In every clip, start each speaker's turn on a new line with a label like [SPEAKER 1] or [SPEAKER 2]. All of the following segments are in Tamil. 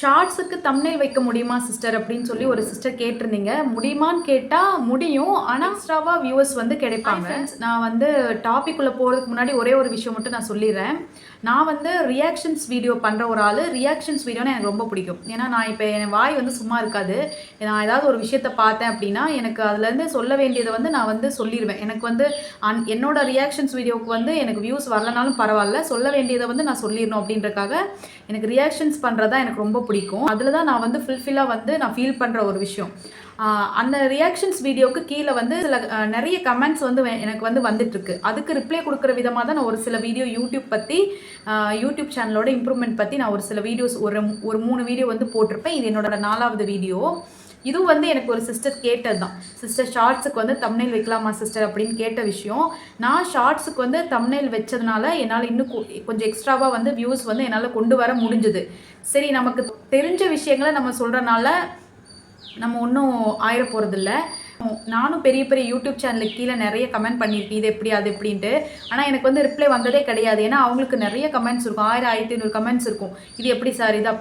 [SPEAKER 1] ஷார்ட்ஸுக்கு தம்ப்நெயில் வைக்க முடியுமா சிஸ்டர் அப்படின்னு சொல்லி ஒரு சிஸ்டர் கேட்டிருந்தீங்க. முடியுமான்னு கேட்டால் முடியும். ஆனால் எக்ஸ்ட்ராவாக வியூவர்ஸ் வந்து கிடைப்பாங்க. நான் வந்து டாபிக் உள்ள போகிறதுக்கு முன்னாடி ஒரே ஒரு விஷயம் மட்டும் நான் சொல்லிடுறேன். நான் வந்து ரியாக்ஷன்ஸ் வீடியோ பண்ணுற ஒரு ஆள். ரியாக்ஷன்ஸ் வீடியோனா எனக்கு ரொம்ப பிடிக்கும். ஏன்னா நான் இப்போ என் வாய் வந்து சும்மா இருக்காது. நான் ஏதாவது ஒரு விஷயத்த பார்த்தேன் அப்படின்னா எனக்கு அதுலேருந்து சொல்ல வேண்டியதை வந்து நான் வந்து சொல்லிடுவேன் எனக்கு வந்து அன் என்னோட ரியாக்ஷன்ஸ் வீடியோவுக்கு வந்து எனக்கு வியூஸ் வரலனாலும் பரவாயில்ல. சொல்ல வேண்டியதை வந்து நான் சொல்லிடணும் அப்படின்றக்காக எனக்கு ரியாக்ஷன்ஸ் பண்ணுறது தான் எனக்கு ரொம்ப பிடிக்கும். அதில் தான் நான் வந்து ஃபுல்ஃபில்லாக வந்து நான் ஃபீல் பண்ணுற ஒரு விஷயம். அந்த ரியாக்ஷன்ஸ் வீடியோவுக்கு கீழே வந்து சில நிறைய கமெண்ட்ஸ் வந்து எனக்கு வந்து வந்துட்டுருக்கு. அதுக்கு ரிப்ளை கொடுக்குற விதமாக தான் நான் ஒரு சில வீடியோ யூடியூப் பற்றி யூடியூப் சேனலோட இம்ப்ரூவ்மெண்ட் பற்றி நான் ஒரு சில வீடியோஸ் ஒரு ஒரு மூணு வீடியோ வந்து போட்டிருப்பேன். இது என்னோட நாலாவது வீடியோ இதுவும் வந்து எனக்கு ஒரு சிஸ்டர் கேட்டது தான். சிஸ்டர் ஷார்ட்ஸுக்கு வந்து தம்னைல் வைக்கலாமா சிஸ்டர் அப்படின்னு கேட்ட விஷயம். நான் ஷார்ட்ஸுக்கு வந்து தம்னைல் வச்சதுனால என்னால் இன்னும் கொஞ்சம் எக்ஸ்ட்ராவாக வந்து வியூஸ் வந்து என்னால் கொண்டு வர முடிஞ்சுது. சரி நமக்கு தெரிஞ்ச விஷயங்களை நம்ம சொல்கிறனால நம்ம ஒன்றும் ஆயிட போகிறதில்ல நானும் பெரிய பெரிய யூடியூப் சேனலுக்கு கீழே நிறைய கமெண்ட் பண்ணியிருக்கேன். இது எப்படி அது எப்படின்ட்டு. ஆனால் எனக்கு வந்து ரிப்ளை வந்ததே கிடையாது. ஏன்னா அவங்களுக்கு நிறைய கமெண்ட்ஸ் இருக்கும். ஆயிரம் ஆயிரத்தி ஐநூறு கமெண்ட்ஸ் இருக்கும். இது எப்படி சார் இது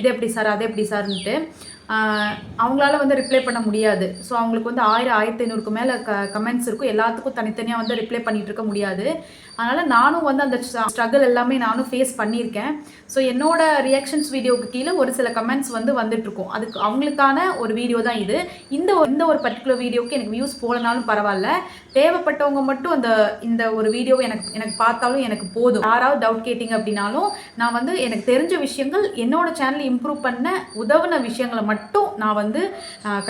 [SPEAKER 1] இது எப்படி சார் அது எப்படி சார்ன்ட்டு. அவங்களால வந்து ரிப்ளை பண்ண முடியாது. ஸோ அவங்களுக்கு வந்து ஆயிரம் ஆயிரத்தி ஐநூறுக்கு மேலே க கமெண்ட்ஸ் இருக்கும். எல்லாத்துக்கும் தனித்தனியாக வந்து ரிப்ளை பண்ணிட்டு இருக்க முடியாது. அதனால் நானும் வந்து அந்த ஸ்ட்ரகிள் எல்லாமே நானும் ஃபேஸ் பண்ணியிருக்கேன். ஸோ என்னோட ரியாக்ஷன்ஸ் வீடியோவுக்கு கீழே ஒரு சில கமெண்ட்ஸ் வந்து வந்துட்டுருக்கும். அதுக்கு அவங்களுக்கான ஒரு வீடியோ தான் இது. இந்த இந்த ஒரு பர்டிகுலர் வீடியோவுக்கு எனக்கு வியூஸ் போகலனாலும் பரவாயில்ல. தேவைப்பட்டவங்க மட்டும் அந்த இந்த ஒரு வீடியோவை எனக்கு எனக்கு பார்த்தாலும் எனக்கு போதும். யாராவது டவுட் கேட்டிங்க அப்படின்னாலும் நான் வந்து எனக்கு தெரிஞ்ச விஷயங்கள் என்னோட சேனல் இம்ப்ரூவ் பண்ண உதவுன விஷயங்களை மட்டும் மட்டும் நான் வந்து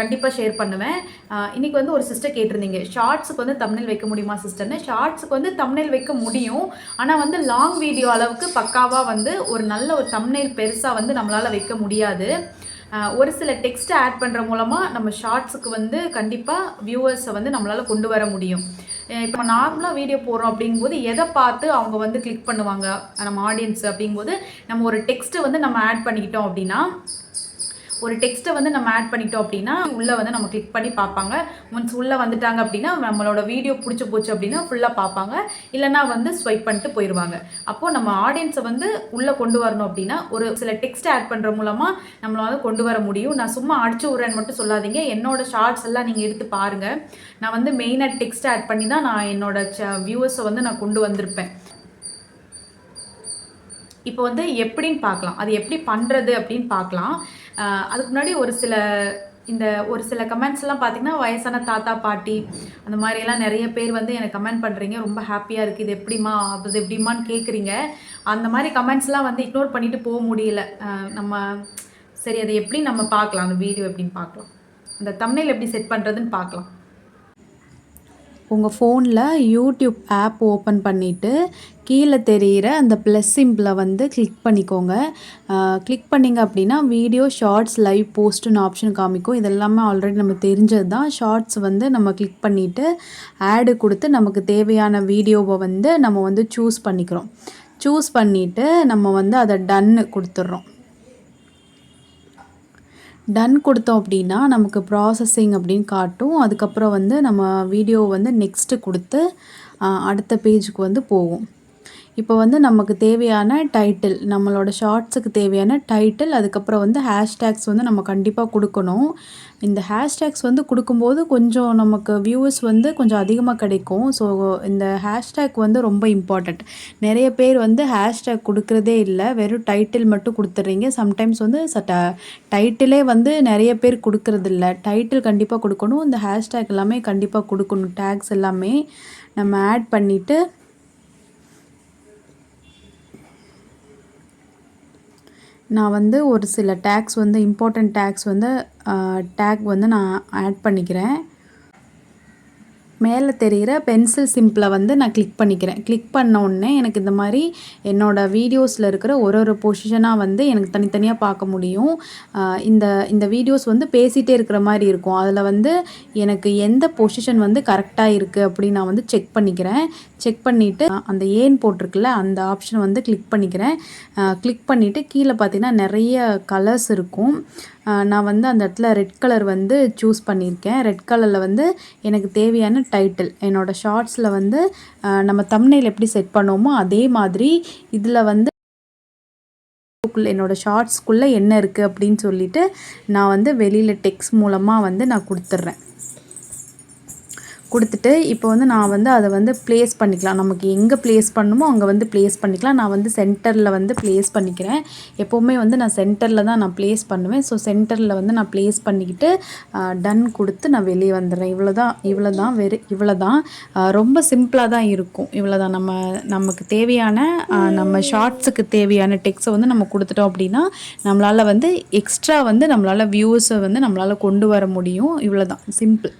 [SPEAKER 1] கண்டிப்பாக ஷேர் பண்ணுவேன். இன்றைக்கி இன்னைக்கு வந்து ஒரு சிஸ்டர் கேட்டிருந்தீங்க. ஷார்ட்ஸுக்கு வந்து தமிழில் வைக்க முடியுமா சிஸ்டர்னு ஷார்ட்ஸுக்கு வந்து தமிழில் வைக்க முடியும். ஆனால் வந்து லாங் வீடியோ அளவுக்கு பக்காவாக வந்து ஒரு நல்ல ஒரு தமிழில் பெருசாக வந்து நம்மளால் வைக்க முடியாது. ஒரு சில டெக்ஸ்ட் ஆட் பண்ணுற மூலமாக நம்ம ஷார்ட்ஸுக்கு வந்து கண்டிப்பாக வியூவர்ஸை வந்து நம்மளால் கொண்டு வர முடியும். இப்போ நார்மலாக வீடியோ போடுறோம் அப்படிங்கும்போது எதை பார்த்து அவங்க வந்து கிளிக் பண்ணுவாங்க? நம்ம ஆடியன்ஸ் அப்படிங்கும்போது நம்ம ஒரு டெக்ஸ்ட்டை வந்து நம்ம ஆட் பண்ணிக்கிட்டோம் அப்படின்னா ஒரு டெக்ஸ்ட்டை வந்து நம்ம ஆட் பண்ணிட்டோம் அப்படின்னா உள்ளே வந்து நம்ம கிளிக் பண்ணி பார்ப்பாங்க. ஒன்ஸ் உள்ளே வந்துட்டாங்க அப்படின்னா நம்மளோட வீடியோ பிடிச்சி போச்சு அப்படின்னா ஃபுல்லாக பார்ப்பாங்க. இல்லைன்னா வந்து ஸ்வைப் பண்ணிட்டு போயிடுவாங்க அப்போது நம்ம ஆடியன்ஸை வந்து உள்ளே கொண்டு வரணும் அப்படின்னா ஒரு சில டெக்ஸ்ட் ஆட் பண்ணுற மூலமாக நம்மளால கொண்டு வர முடியும். நான் சும்மா அடிச்சு விட்றேன்னு மட்டும் சொல்லாதீங்க. என்னோட ஷார்ட்ஸ் எல்லாம் நீங்கள் எடுத்து பாருங்கள் நான் வந்து மெயினாக டெக்ஸ்ட் ஆட் பண்ணி தான் நான் என்னோட வியூவர்ஸை வந்து நான் கொண்டு வந்திருப்பேன். இப்போ வந்து எப்படின்னு பார்க்கலாம். அது எப்படி பண்ணுறது அப்படின்னு பார்க்கலாம். அதுக்கு முன்னாடி ஒரு சில இந்த ஒரு சில கமெண்ட்ஸ் எல்லாம் பார்த்தீங்கன்னா வயசான தாத்தா பாட்டி அந்த மாதிரியெல்லாம் நிறைய பேர் வந்து எனக்கு கமெண்ட் பண்ணுறீங்க ரொம்ப ஹாப்பியாக இருக்குது இது எப்படிம்மா அது எப்படிம்மான்னு கேட்குறீங்க அந்த மாதிரி கமெண்ட்ஸ்லாம் வந்து இக்னோர் பண்ணிட்டு போக முடியல. நம்ம சரி அதை எப்படி நம்ம பார்க்கலாம்? அந்த வீடியோ எப்படின்னு பார்க்கலாம். அந்த தமிழில் எப்படி செட் பண்ணுறதுன்னு பார்க்கலாம்.
[SPEAKER 2] உங்கள் ஃபோனில் யூடியூப் ஆப் ஓப்பன் பண்ணிவிட்டு கீழே தெரிகிற அந்த ப்ளஸ் சிம்பிளை வந்து கிளிக் பண்ணிக்கோங்க. கிளிக் பண்ணிங்க அப்படின்னா வீடியோ ஷார்ட்ஸ் லைவ் போஸ்ட்டுன்னு ஆப்ஷன் காமிக்கும். இதெல்லாமே ஆல்ரெடி நம்ம தெரிஞ்சது தான் ஷார்ட்ஸ் வந்து நம்ம கிளிக் பண்ணிவிட்டு ஆடு கொடுத்து நமக்கு தேவையான வீடியோவை வந்து நம்ம வந்து சூஸ் பண்ணிக்கிறோம். சூஸ் பண்ணிவிட்டு நம்ம வந்து அதை டன்னு கொடுத்துட்றோம். டன் கொடுத்தோம் அப்படின்னா நமக்கு ப்ராசஸிங் அப்படின்னு காட்டும். அதுக்கப்புறம் வந்து நம்ம வீடியோ வந்து நெக்ஸ்ட்டு கொடுத்து அடுத்த பேஜுக்கு வந்து போகும். இப்போ வந்து நமக்கு தேவையான டைட்டில் நம்மளோட ஷார்ட்ஸுக்கு தேவையான டைட்டில் அதுக்கப்புறம் வந்து ஹேஷ்டேக்ஸ் வந்து நம்ம கண்டிப்பாக கொடுக்கணும். இந்த ஹேஷ்டேக்ஸ் வந்து கொடுக்கும்போது கொஞ்சம் நமக்கு வியூவர்ஸ் வந்து கொஞ்சம் அதிகமாக கிடைக்கும். ஸோ இந்த ஹேஷ்டேக் வந்து ரொம்ப இம்பார்ட்டண்ட் நிறைய பேர் வந்து ஹேஷ்டேக் கொடுக்குறதே இல்லை வெறும் டைட்டில் மட்டும் கொடுத்துட்றீங்க. சம்டைம்ஸ் வந்து சட்ட டைட்டிலே வந்து நிறைய பேர் கொடுக்குறதில்ல. டைட்டில் கண்டிப்பாக கொடுக்கணும். இந்த ஹேஷ்டேக் எல்லாமே கண்டிப்பாக கொடுக்கணும். டேக்ஸ் எல்லாமே நம்ம ஆட் பண்ணிவிட்டு நான் வந்து ஒரு சில டேக்ஸ் வந்து இம்பார்ட்டண்ட் டேக்ஸ் வந்து டேக் வந்து நான் ஆட் பண்ணிக்கிறேன். மேலே தெரிகிற பென்சில் சிம்பிளை வந்து நான் கிளிக் பண்ணிக்கிறேன். கிளிக் பண்ண உடனே எனக்கு இந்த மாதிரி என்னோடய வீடியோஸில் இருக்கிற ஒரு ஒரு பொசிஷனாக வந்து எனக்கு தனித்தனியாக பார்க்க முடியும். இந்த இந்த வீடியோஸ் வந்து பேசிகிட்டே இருக்கிற மாதிரி இருக்கும். அதில் வந்து எனக்கு எந்த பொசிஷன் வந்து கரெக்டாக இருக்குது அப்படின்னு நான் வந்து செக் பண்ணிக்கிறேன். செக் பண்ணிவிட்டு அந்த ஏன் போட்டிருக்குல்ல அந்த ஆப்ஷன் வந்து கிளிக் பண்ணிக்கிறேன். கிளிக் பண்ணிவிட்டு கீழே பார்த்தீங்கன்னா நிறைய கலர்ஸ் இருக்கும். நான் வந்து அந்த இடத்துல ரெட் கலர் வந்து சூஸ் பண்ணியிருக்கேன். ரெட் கலரில் வந்து எனக்கு தேவையான டைட்டில் என்னோடய ஷார்ட்ஸில் வந்து நம்ம தம்னையில் எப்படி செட் பண்ணுவோமோ அதே மாதிரி இதில் வந்து
[SPEAKER 1] என்னோடய ஷார்ட்ஸ்க்குள்ளே என்ன இருக்குது அப்படின்னு சொல்லிட்டு நான் வந்து வெளியில் டெக்ஸ்ட் மூலமாக வந்து நான் கொடுத்துட்றேன். கொடுத்துட்டு இப்போ வந்து நான் வந்து அதை வந்து ப்ளேஸ் பண்ணிக்கலாம். நமக்கு எங்கே ப்ளேஸ் பண்ணணுமோ அங்கே வந்து ப்ளேஸ் பண்ணிக்கலாம். நான் வந்து சென்டரில் வந்து ப்ளேஸ் பண்ணிக்கிறேன். எப்போவுமே வந்து நான் சென்டரில் தான் நான் ப்ளேஸ் பண்ணுவேன். ஸோ சென்டரில் வந்து நான் ப்ளேஸ் பண்ணிக்கிட்டு டன் கொடுத்து நான் வெளியே வந்துடுறேன். இவ்வளோ தான் இவ்வளோ தான் வெறு இவ்வளோ தான் ரொம்ப சிம்பிளாக தான் இருக்கும். இவ்வளோ தான் நம்ம நமக்கு தேவையான நம்ம ஷார்ட்ஸுக்கு தேவையான டெக்ஸ்ட்டை வந்து நம்ம கொடுத்துட்டோம் அப்படின்னா நம்மளால் வந்து எக்ஸ்ட்ரா வந்து நம்மளால் வியூஸை வந்து நம்மளால் கொண்டு வர முடியும். இவ்வளோ தான் சிம்பிள்